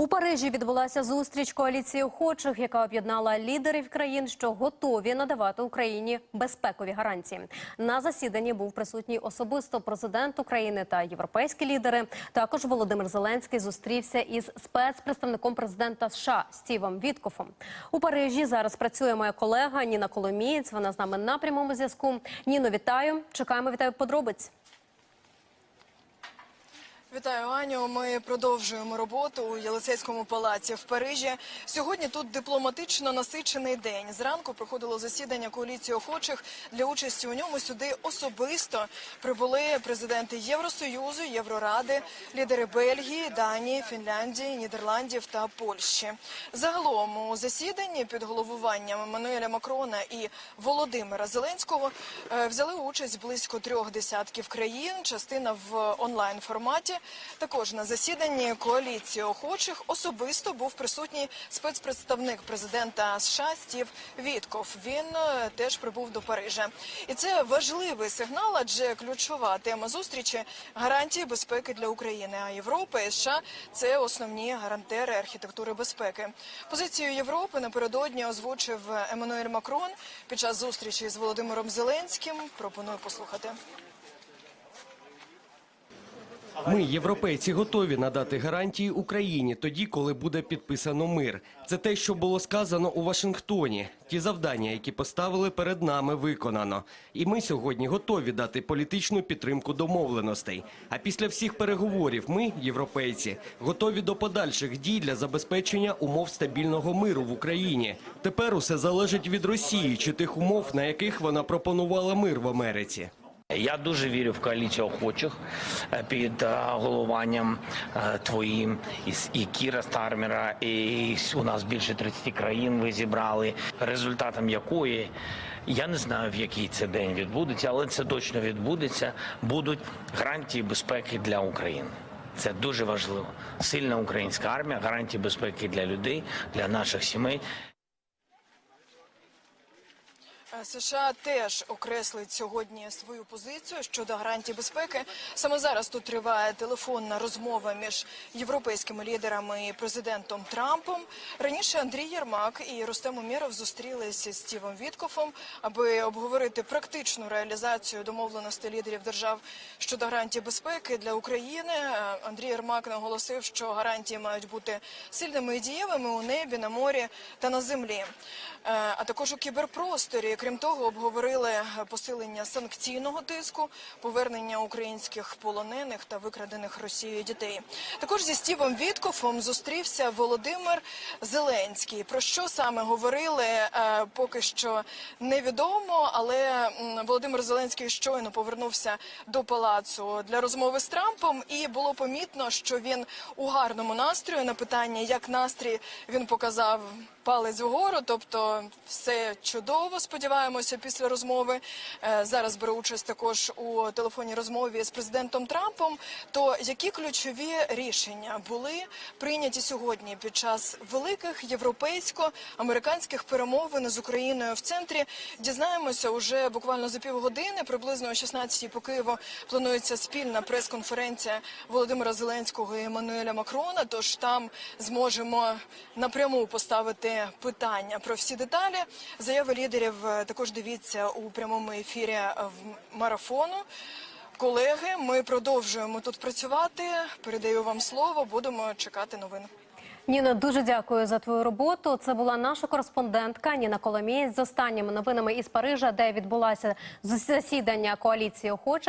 У Парижі відбулася зустріч коаліції охочих, яка об'єднала лідерів країн, що готові надавати Україні безпекові гарантії. На засіданні був присутній особисто президент України та європейські лідери. Також Володимир Зеленський зустрівся із спецпредставником президента США Стівом Віткофом. У Парижі зараз працює моя колега Ніна Коломієць. Вона з нами на прямому зв'язку. Ніно, вітаю! Чекаємо тебе подробиць. Вітаю, Аню. Ми продовжуємо роботу у Єлисейському палаці в Парижі. Сьогодні тут дипломатично насичений день. Зранку проходило засідання коаліції охочих. Для участі у ньому сюди особисто прибули президенти Євросоюзу, Євроради, лідери Бельгії, Данії, Фінляндії, Нідерландів та Польщі. Загалом у засіданні під головуванням Еммануеля Макрона і Володимира Зеленського е, взяли участь близько трьох десятків країн. Частина в онлайн форматі. Також на засіданні коаліції охочих особисто був присутній спецпредставник президента США Стів Вітков. Він е, теж прибув до Парижа, і це важливий сигнал, адже ключова тема зустрічі гарантії безпеки для України. А Європа і США це основні гарантери архітектури безпеки. Позицію Європи напередодні озвучив Еммануель Макрон під час зустрічі з Володимиром Зеленським. Пропоную послухати. Ми, європейці, готові надати гарантії Україні тоді, коли буде підписано мир. Це те, що було сказано у Вашингтоні. Ті завдання, які поставили перед нами, виконано. І ми сьогодні готові дати політичну підтримку домовленостей. А після всіх переговорів ми, європейці, готові до подальших дій для забезпечення умов стабільного миру в Україні. Тепер усе залежить від Росії чи тих умов, на яких вона пропонувала мир в Америці. Я дуже вірю в коаліцію охочих е, під е, головуванням е, твоїм і і Кіра Стармера. І у нас більше 30 країн ви зібрали, результатом якої я не знаю, в який це день відбудеться, але це точно відбудеться. Будуть гарантії безпеки для України. Це дуже важливо. Сильна українська армія, гарантії безпеки для людей, для наших сімей. Е, США теж окреслить сьогодні свою позицію щодо гарантій безпеки. Саме зараз тут триває телефонна розмова між європейськими лідерами і президентом Трампом. Раніше Андрій Єрмак і Рустем Умєров зустрілися з Стівом Віткофом, аби обговорити практичну реалізацію домовленостей лідерів держав щодо гарантій безпеки для України. Е, Андрій Єрмак наголосив, що гарантії мають бути сильними і дієвими у небі, на морі та на землі, Е, а також у кіберпросторі. Крім того, обговорили посилення санкційного тиску, повернення українських полонених та викрадених Росією дітей. Також зі Стівом Віткофом зустрівся Володимир Зеленський. Про що саме говорили, е, поки що невідомо. Але Володимир Зеленський щойно повернувся до палацу для розмови з Трампом, і було помітно, що він у гарному настрої на питання, як настрій він показав палець вгору, тобто все чудово. Сподіваємося, після розмови Е, зараз беру участь також у телефонній розмові з президентом Трампом. То які ключові рішення були прийняті сьогодні під час великих європейсько-американських перемовин з Україною в центрі? Дізнаємося уже буквально за півгодини, приблизно о 16-й по Києву планується спільна прес-конференція Володимира Зеленського і Еммануеля Макрона. Тож там зможемо напряму поставити питання про всі деталі. Заяви лідерів е, також дивіться у прямому ефірі е, в марафону. Колеги, ми продовжуємо тут працювати. Передаю вам слово. Будемо чекати новин. Ніна, дуже дякую за твою роботу. Це була наша кореспондентка Ніна Коломієць з останніми новинами із Парижа, де відбулася засідання коаліції охочих.